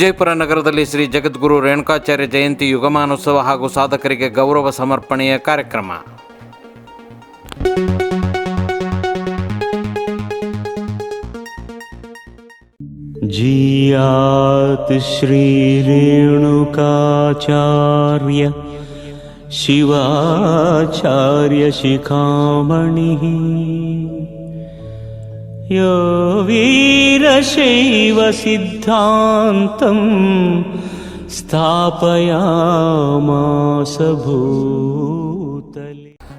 ವಿಜಯಪುರ ನಗರದಲ್ಲಿ ಶ್ರೀ ಜಗದ್ಗುರು ರೇಣುಕಾಚಾರ್ಯ ಜಯಂತಿ ಯುಗಮಾನೋತ್ಸವ ಹಾಗೂ ಸಾಧಕರಿಗೆ ಗೌರವ ಸಮರ್ಪಣೆಯ ಕಾರ್ಯಕ್ರಮ जीयात् श्रीरेणुकाचार्य शिवाचार्यशिखामणिः यो वीरशैव सिद्धान्तं स्थापयामासभू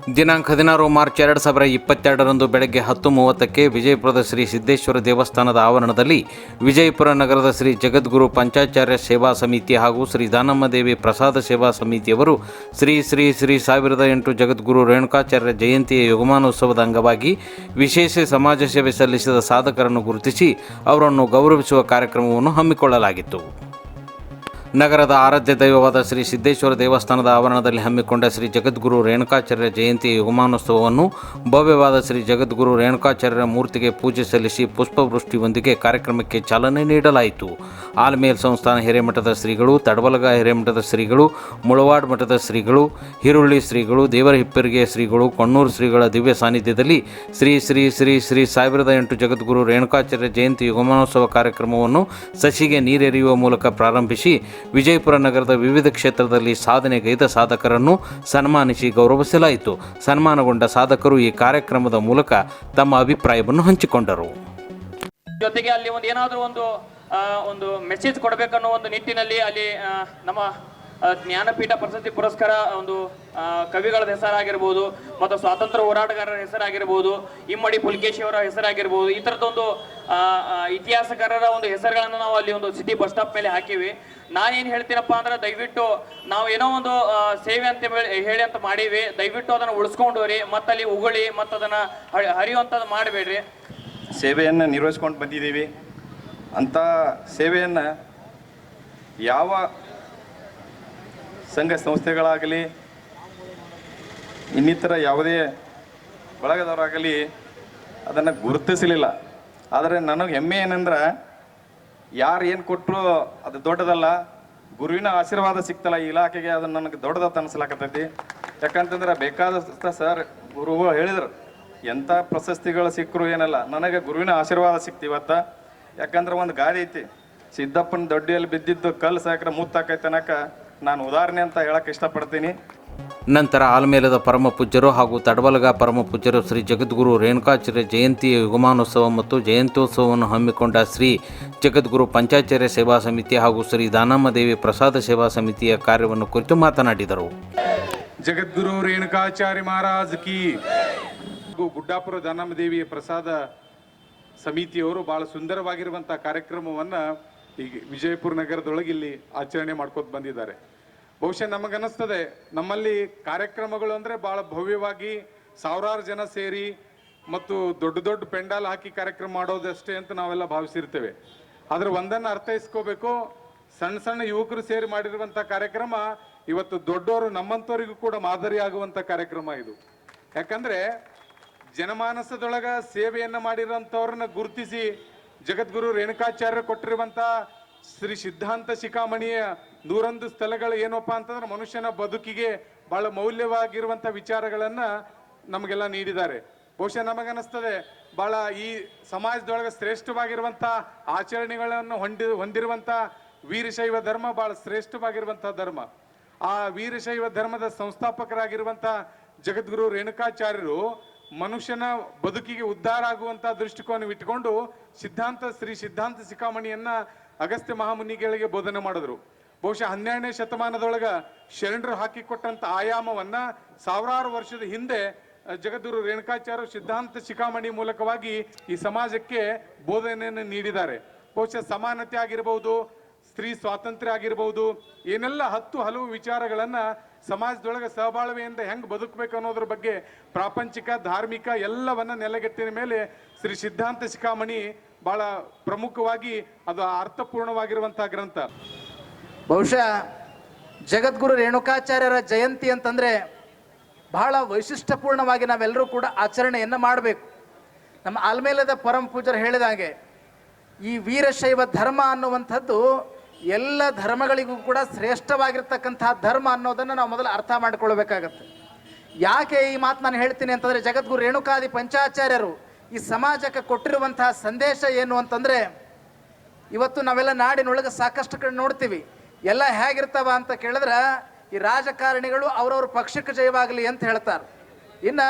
ದಿನಾಂಕ ಹದಿನಾರು ಮಾರ್ಚ್ ಎರಡು ಸಾವಿರ ಇಪ್ಪತ್ತೆರಡರಂದು ಬೆಳಗ್ಗೆ ಹತ್ತು ಮೂವತ್ತಕ್ಕೆ ವಿಜಯಪುರದ ಶ್ರೀ ಸಿದ್ದೇಶ್ವರ ದೇವಸ್ಥಾನದ ಆವರಣದಲ್ಲಿ ವಿಜಯಪುರ ನಗರದ ಶ್ರೀ ಜಗದ್ಗುರು ಪಂಚಾಚಾರ್ಯ ಸೇವಾ ಸಮಿತಿ ಹಾಗೂ ಶ್ರೀ ದಾನಮ್ಮದೇವಿ ಪ್ರಸಾದ ಸೇವಾ ಸಮಿತಿಯವರು ಶ್ರೀ ಶ್ರೀ ಶ್ರೀ ಸಾವಿರದ ಎಂಟು ಜಗದ್ಗುರು ರೇಣುಕಾಚಾರ್ಯ ಜಯಂತಿಯ ಯುಗಮಾನೋತ್ಸವದ ಅಂಗವಾಗಿ ವಿಶೇಷ ಸಮಾಜ ಸೇವೆ ಸಲ್ಲಿಸಿದ ಸಾಧಕರನ್ನು ಗುರುತಿಸಿ ಅವರನ್ನು ಗೌರವಿಸುವ ಕಾರ್ಯಕ್ರಮವನ್ನು ಹಮ್ಮಿಕೊಳ್ಳಲಾಗಿತ್ತು. ನಗರದ ಆರಾಧ್ಯ ದೈವವಾದ ಶ್ರೀ ಸಿದ್ದೇಶ್ವರ ದೇವಸ್ಥಾನದ ಆವರಣದಲ್ಲಿ ಹಮ್ಮಿಕೊಂಡ ಶ್ರೀ ಜಗದ್ಗುರು ರೇಣುಕಾಚಾರ್ಯ ಜಯಂತಿ ಯುಗಮಾನೋತ್ಸವವನ್ನು ಭವ್ಯವಾದ ಶ್ರೀ ಜಗದ್ಗುರು ರೇಣುಕಾಚಾರ್ಯರ ಮೂರ್ತಿಗೆ ಪೂಜೆ ಸಲ್ಲಿಸಿ ಪುಷ್ಪವೃಷ್ಟಿಯೊಂದಿಗೆ ಕಾರ್ಯಕ್ರಮಕ್ಕೆ ಚಾಲನೆ ನೀಡಲಾಯಿತು. ಆಲ್ಮೇಲ್ ಸಂಸ್ಥಾನ ಹಿರೇಮಠದ ಶ್ರೀಗಳು, ತಡವಲಗ ಹಿರೇಮಠದ ಶ್ರೀಗಳು, ಮುಳವಾಡ್ ಮಠದ ಶ್ರೀಗಳು, ಹಿರುಳ್ಳಿ ಶ್ರೀಗಳು, ದೇವರ ಹಿಪ್ಪರಿಗೆ ಶ್ರೀಗಳು, ಕಣ್ಣೂರು ಶ್ರೀಗಳ ದಿವ್ಯ ಸಾನ್ನಿಧ್ಯದಲ್ಲಿ ಶ್ರೀ ಶ್ರೀ ಶ್ರೀ ಶ್ರೀ ಸಾವಿರದ ಎಂಟು ಜಗದ್ಗುರು ರೇಣುಕಾಚಾರ್ಯ ಜಯಂತಿ ಯುಗಮಾನೋತ್ಸವ ಕಾರ್ಯಕ್ರಮವನ್ನು ಸಸಿಗೆ ನೀರೆರೆಯುವ ಮೂಲಕ ಪ್ರಾರಂಭಿಸಿ ವಿಜಯಪುರ ನಗರದ ವಿವಿಧ ಕ್ಷೇತ್ರದಲ್ಲಿ ಸಾಧನೆಗೈದ ಸಾಧಕರನ್ನು ಸನ್ಮಾನಿಸಿ ಗೌರವಿಸಲಾಯಿತು. ಸನ್ಮಾನಗೊಂಡ ಸಾಧಕರು ಈ ಕಾರ್ಯಕ್ರಮದ ಮೂಲಕ ತಮ್ಮ ಅಭಿಪ್ರಾಯವನ್ನು ಹಂಚಿಕೊಂಡರು. ಜೊತೆಗೆ ಅಲ್ಲಿ ಒಂದು ಏನಾದರೂ ಒಂದು ಒಂದು ಮೆಸೇಜ್ ಕೊಡಬೇಕನ್ನೋ ಒಂದು ನಿಟ್ಟಿನಲ್ಲಿ ಅಲ್ಲಿ ನಮ್ಮ ಜ್ಞಾನಪೀಠ ಪ್ರಶಸ್ತಿ ಪುರಸ್ಕಾರ ಒಂದು ಕವಿಗಳ ಹೆಸರಾಗಿರ್ಬೋದು ಮತ್ತು ಸ್ವಾತಂತ್ರ್ಯ ಹೋರಾಟಗಾರರ ಹೆಸರಾಗಿರ್ಬೋದು ಇಮ್ಮಡಿ ಪುಲ್ಕೇಶಿ ಅವರ ಹೆಸರಾಗಿರ್ಬೋದು ಈ ಆ, ಇತಿಹಾಸಕಾರರ ಒಂದು ಹೆಸರುಗಳನ್ನು ನಾವು ಅಲ್ಲಿ ಒಂದು ಸಿಟಿ ಬಸ್ ಸ್ಟಾಪ್ ಮೇಲೆ ಹಾಕಿವಿ. ನಾನೇನು ಹೇಳ್ತೀನಪ್ಪ ಅಂದ್ರೆ ದಯವಿಟ್ಟು ನಾವು ಏನೋ ಒಂದು ಸೇವೆ ಅಂತ ಹೇಳಿ- ಅಂತ ಮಾಡೀವಿ. ದಯವಿಟ್ಟು ಅದನ್ನು ಉಳಿಸ್ಕೊಂಡೋರಿ ಮತ್ತಲ್ಲಿ ಉಗುಳಿ ಮತ್ತು ಅದನ್ನು ಹರಿಯುವಂಥದ್ದು ಮಾಡಬೇಡ್ರಿ. ಸೇವೆಯನ್ನು ನಿರ್ವಹಿಸ್ಕೊಂಡು ಬಂದಿದ್ದೀವಿ. ಅಂಥ ಸೇವೆಯನ್ನು ಯಾವ ಸಂಘ ಸಂಸ್ಥೆಗಳಾಗಲಿ, ಇನ್ನಿತರ ಯಾವುದೇ ಬಳಗದವರಾಗಲಿ ಅದನ್ನು ಗುರುತಿಸಲಿಲ್ಲ. ಆದರೆ ನನಗೆ ಹೆಮ್ಮೆ ಏನಂದ್ರೆ ಯಾರು ಏನು ಕೊಟ್ಟರು ಅದು ದೊಡ್ಡದಲ್ಲ. ಗುರುವಿನ ಆಶೀರ್ವಾದ ಸಿಗ್ತಲ್ಲ ಈ ಇಲಾಖೆಗೆ, ಅದು ನನಗೆ ದೊಡ್ಡದಾಗ ಅನ್ಸ್ಲಾಕತ್ತೈತಿ. ಯಾಕಂತಂದ್ರೆ ಬೇಕಾದಷ್ಟ ಸರ್ ಗುರುಗಳು ಹೇಳಿದ್ರು ಎಂಥ ಪ್ರಶಸ್ತಿಗಳು ಸಿಕ್ಕರು ಏನಲ್ಲ, ನನಗೆ ಗುರುವಿನ ಆಶೀರ್ವಾದ ಸಿಕ್ತು ಇವತ್ತ. ಯಾಕಂದ್ರೆ ಒಂದು ಗಾದೆ ಐತಿ, ಸಿದ್ದಪ್ಪನ ದೊಡ್ಡಿಯಲ್ಲಿ ಬಿದ್ದಿದ್ದು ಕಲ್ಲು ಸಾಕ್ರೆ ಮುತ್ತಾಕೈತೆ ಅನ್ನಕ ನಾನು ಉದಾಹರಣೆ ಅಂತ ಹೇಳಕ್ಕೆ ಇಷ್ಟಪಡ್ತೀನಿ. ನಂತರ ಆಲ್ಮೇಲದ ಪರಮ ಪೂಜ್ಯರು ಹಾಗೂ ತಡವಲಗ ಪರಮ ಪೂಜ್ಯರು ಶ್ರೀ ಜಗದ್ಗುರು ರೇಣುಕಾಚಾರ್ಯ ಜಯಂತಿಯ ಯುಗಮಾನೋತ್ಸವ ಮತ್ತು ಜಯಂತ್ಯೋತ್ಸವವನ್ನು ಹಮ್ಮಿಕೊಂಡ ಶ್ರೀ ಜಗದ್ಗುರು ಪಂಚಾಚಾರ್ಯ ಸೇವಾ ಸಮಿತಿ ಹಾಗೂ ಶ್ರೀ ದಾನಮ್ಮದೇವಿ ಪ್ರಸಾದ ಸೇವಾ ಸಮಿತಿಯ ಕಾರ್ಯವನ್ನು ಕುರಿತು ಮಾತನಾಡಿದರು. ಜಗದ್ಗುರು ರೇಣುಕಾಚಾರ್ಯ ಮಹಾರಾಜ್ ಕಿ. ಗುಡ್ಡಾಪುರ ದಾನಮ್ಮದೇವಿಯ ಪ್ರಸಾದ ಸಮಿತಿಯವರು ಬಹಳ ಸುಂದರವಾಗಿರುವಂಥ ಕಾರ್ಯಕ್ರಮವನ್ನು ಈಗ ವಿಜಯಪುರ ನಗರದೊಳಗೆ ಇಲ್ಲಿ ಆಚರಣೆ ಮಾಡ್ಕೋತ ಬಂದಿದ್ದಾರೆ. ಬಹುಶಃ ನಮಗನ್ನಿಸ್ತದೆ, ನಮ್ಮಲ್ಲಿ ಕಾರ್ಯಕ್ರಮಗಳು ಅಂದರೆ ಭಾಳ ಭವ್ಯವಾಗಿ ಸಾವಿರಾರು ಜನ ಸೇರಿ ಮತ್ತು ದೊಡ್ಡ ದೊಡ್ಡ ಪೆಂಡಾಲ್ ಹಾಕಿ ಕಾರ್ಯಕ್ರಮ ಮಾಡೋದಷ್ಟೇ ಅಂತ ನಾವೆಲ್ಲ ಭಾವಿಸಿರ್ತೇವೆ. ಆದರೆ ಒಂದನ್ನು ಅರ್ಥೈಸ್ಕೋಬೇಕು, ಸಣ್ಣ ಸಣ್ಣ ಯುವಕರು ಸೇರಿ ಮಾಡಿರುವಂಥ ಕಾರ್ಯಕ್ರಮ ಇವತ್ತು ದೊಡ್ಡವರು ನಮ್ಮಂಥವರಿಗೂ ಕೂಡ ಮಾದರಿ ಆಗುವಂತ ಕಾರ್ಯಕ್ರಮ ಇದು. ಯಾಕಂದರೆ ಜನಮಾನಸದೊಳಗ ಸೇವೆಯನ್ನು ಮಾಡಿರೋಂಥವ್ರನ್ನ ಗುರುತಿಸಿ ಜಗದ್ಗುರು ರೇಣುಕಾಚಾರ್ಯರು ಕೊಟ್ಟಿರುವಂಥ ಶ್ರೀ ಸಿದ್ಧಾಂತ ಶಿಖಾಮಣಿಯ ನೂರೊಂದು ಸ್ಥಳಗಳು ಏನಪ್ಪ ಅಂತಂದ್ರೆ ಮನುಷ್ಯನ ಬದುಕಿಗೆ ಬಹಳ ಮೌಲ್ಯವಾಗಿರುವಂತ ವಿಚಾರಗಳನ್ನ ನಮಗೆಲ್ಲ ನೀಡಿದ್ದಾರೆ. ಬಹುಶಃ ನಮಗನ್ನಿಸ್ತದೆ, ಬಹಳ ಈ ಸಮಾಜದೊಳಗೆ ಶ್ರೇಷ್ಠವಾಗಿರುವಂತ ಆಚರಣೆಗಳನ್ನು ಹೊಂದಿ, ಹೊಂದಿರುವಂಥ ವೀರಶೈವ ಧರ್ಮ ಬಹಳ ಶ್ರೇಷ್ಠವಾಗಿರುವಂತ ಧರ್ಮ. ಆ ವೀರಶೈವ ಧರ್ಮದ ಸಂಸ್ಥಾಪಕರಾಗಿರುವಂತ ಜಗದ್ಗುರು ರೇಣುಕಾಚಾರ್ಯರು ಮನುಷ್ಯನ ಬದುಕಿಗೆ ಉದ್ಧಾರ ಆಗುವಂತ ದೃಷ್ಟಿಕೋನ ಇಟ್ಟುಕೊಂಡು ಸಿದ್ಧಾಂತ ಶ್ರೀ ಸಿದ್ಧಾಂತ ಶಿಖಾಮಣಿಯನ್ನ ಅಗಸ್ತ್ಯ ಮಹಾಮುನಿಗಳಿಗೆ ಬೋಧನೆ ಮಾಡಿದ್ರು. ಬಹುಶಃ ಹನ್ನೆರಡನೇ ಶತಮಾನದೊಳಗ ಶರಣರು ಹಾಕಿಕೊಟ್ಟಂತ ಆಯಾಮವನ್ನ ಸಾವಿರಾರು ವರ್ಷದ ಹಿಂದೆ ಜಗದ್ಗುರು ರೇಣುಕಾಚಾರ್ಯ ಸಿದ್ಧಾಂತ ಶಿಖಾಮಣಿ ಮೂಲಕವಾಗಿ ಈ ಸಮಾಜಕ್ಕೆ ಬೋಧನೆಯನ್ನು ನೀಡಿದ್ದಾರೆ. ಬಹುಶಃ ಸಮಾನತೆ ಆಗಿರಬಹುದು ಸ್ತ್ರೀ ಸ್ವಾತಂತ್ರ್ಯ ಆಗಿರಬಹುದು ಏನೆಲ್ಲ ಹತ್ತು ಹಲವು ವಿಚಾರಗಳನ್ನ ಸಮಾಜದೊಳಗೆ ಸಹಬಾಳ್ವೆಯಿಂದ ಹೆಂಗ್ ಬದುಕಬೇಕು ಅನ್ನೋದ್ರ ಬಗ್ಗೆ ಪ್ರಾಪಂಚಿಕ, ಧಾರ್ಮಿಕ ಎಲ್ಲವನ್ನ ನೆಲೆಗಟ್ಟಿನ ಮೇಲೆ ಶ್ರೀ ಸಿದ್ಧಾಂತ ಶಿಖಾಮಣಿ ಬಹಳ ಪ್ರಮುಖವಾಗಿ ಅದು ಅರ್ಥಪೂರ್ಣವಾಗಿರುವಂತಹ ಗ್ರಂಥ. ಬಹುಶಃ ಜಗದ್ಗುರು ರೇಣುಕಾಚಾರ್ಯರ ಜಯಂತಿ ಅಂತಂದ್ರೆ ಬಹಳ ವೈಶಿಷ್ಟ್ಯಪೂರ್ಣವಾಗಿ ನಾವೆಲ್ಲರೂ ಕೂಡ ಆಚರಣೆಯನ್ನು ಮಾಡಬೇಕು. ನಮ್ಮ ಆಲ್ಮೇಲದ ಪರಮ ಪೂಜರು ಹೇಳಿದ ಹಾಗೆ ಈ ವೀರಶೈವ ಧರ್ಮ ಅನ್ನುವಂಥದ್ದು ಎಲ್ಲ ಧರ್ಮಗಳಿಗೂ ಕೂಡ ಶ್ರೇಷ್ಠವಾಗಿರ್ತಕ್ಕಂತಹ ಧರ್ಮ ಅನ್ನೋದನ್ನು ನಾವು ಮೊದಲು ಅರ್ಥ ಮಾಡಿಕೊಳ್ಬೇಕಾಗತ್ತೆ. ಯಾಕೆ ಈ ಮಾತು ನಾನು ಹೇಳ್ತೀನಿ ಅಂತಂದರೆ ಜಗದ್ಗುರು ರೇಣುಕಾದಿ ಪಂಚಾಚಾರ್ಯರು ಈ ಸಮಾಜಕ್ಕೆ ಕೊಟ್ಟಿರುವಂತಹ ಸಂದೇಶ ಏನು ಅಂತಂದರೆ ಇವತ್ತು ನಾವೆಲ್ಲ ನಾಡಿನೊಳಗೆ ಸಾಕಷ್ಟು ಕಡೆ ನೋಡ್ತೀವಿ. ಎಲ್ಲ ಹೇಗಿರ್ತಾವ ಅಂತ ಕೇಳಿದ್ರೆ ಈ ರಾಜಕಾರಣಿಗಳು ಅವ್ರವ್ರ ಪಕ್ಷಕ್ಕೆ ಜಯವಾಗಲಿ ಅಂತ ಹೇಳ್ತಾರೆ. ಇನ್ನು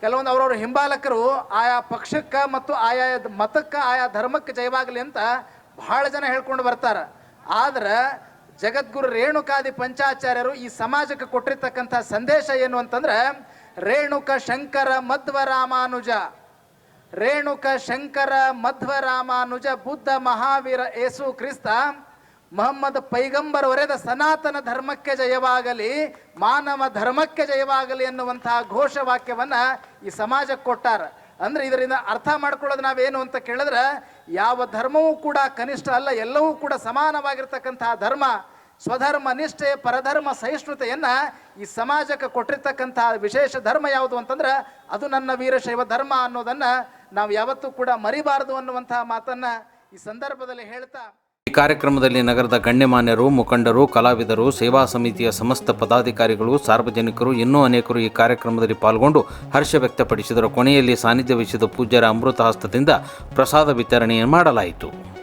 ಕೆಲವೊಂದು ಅವ್ರವ್ರ ಹಿಂಬಾಲಕರು ಆಯಾ ಪಕ್ಷಕ್ಕೆ ಮತ್ತು ಆಯಾ ಮತಕ್ಕೆ, ಆಯಾ ಧರ್ಮಕ್ಕೆ ಜಯವಾಗಲಿ ಅಂತ ಬಹಳ ಜನ ಹೇಳ್ಕೊಂಡು ಬರ್ತಾರೆ. ಆದ್ರೆ ಜಗದ್ಗುರು ರೇಣುಕಾದಿ ಪಂಚಾಚಾರ್ಯರು ಈ ಸಮಾಜಕ್ಕೆ ಕೊಟ್ಟಿರ್ತಕ್ಕಂಥ ಸಂದೇಶ ಏನು ಅಂತಂದ್ರೆ, ರೇಣುಕ ಶಂಕರ ಮಧ್ವ ರಾಮಾನುಜ ರೇಣುಕ ಶಂಕರ ಮಧ್ವ ರಾಮಾನುಜ ಬುದ್ಧ ಮಹಾವೀರ ಏಸು ಕ್ರಿಸ್ತ ಮೊಹಮ್ಮದ್ ಪೈಗಂಬರ್ ಒರೆದ ಸನಾತನ ಧರ್ಮಕ್ಕೆ ಜಯವಾಗಲಿ, ಮಾನವ ಧರ್ಮಕ್ಕೆ ಜಯವಾಗಲಿ ಎನ್ನುವಂತಹ ಘೋಷವಾಕ್ಯವನ್ನ ಈ ಸಮಾಜಕ್ಕೆ ಕೊಟ್ಟಾರ. ಅಂದ್ರೆ ಇದರಿಂದ ಅರ್ಥ ಮಾಡ್ಕೊಳ್ಳೋದು ನಾವೇನು ಅಂತ ಕೇಳಿದ್ರೆ, ಯಾವ ಧರ್ಮವೂ ಕೂಡ ಕನಿಷ್ಠ ಅಲ್ಲ, ಎಲ್ಲವೂ ಕೂಡ ಸಮಾನವಾಗಿರ್ತಕ್ಕಂತಹ ಧರ್ಮ, ಸ್ವಧರ್ಮ ನಿಷ್ಠೆ, ಪರಧರ್ಮ ಸಹಿಷ್ಣುತೆಯನ್ನ ಈ ಸಮಾಜಕ್ಕೆ ಕೊಟ್ಟಿರ್ತಕ್ಕಂತಹ ವಿಶೇಷ ಧರ್ಮ ಯಾವುದು ಅಂತಂದ್ರೆ, ಅದು ನನ್ನ ವೀರಶೈವ ಧರ್ಮ ಅನ್ನೋದನ್ನ ನಾವು ಯಾವತ್ತೂ ಕೂಡ ಮರಿಬಾರದು ಅನ್ನುವಂತಹ ಮಾತನ್ನ ಈ ಸಂದರ್ಭದಲ್ಲಿ ಹೇಳ್ತಾ ಕಾರ್ಯಕ್ರಮದಲ್ಲಿ ನಗರದ ಗಣ್ಯಮಾನ್ಯರು, ಮುಖಂಡರು, ಕಲಾವಿದರು, ಸೇವಾ ಸಮಿತಿಯ ಸಮಸ್ತ ಪದಾಧಿಕಾರಿಗಳು, ಸಾರ್ವಜನಿಕರು, ಇನ್ನೂ ಅನೇಕರು ಈ ಕಾರ್ಯಕ್ರಮದಲ್ಲಿ ಪಾಲ್ಗೊಂಡು ಹರ್ಷ ವ್ಯಕ್ತಪಡಿಸಿದರು. ಕೊನೆಯಲ್ಲಿ ಸಾನ್ನಿಧ್ಯ ವಹಿಸಿದ ಪೂಜ್ಯರ ಅಮೃತ ಹಸ್ತದಿಂದ ಪ್ರಸಾದ ವಿತರಣೆ ಮಾಡಲಾಯಿತು.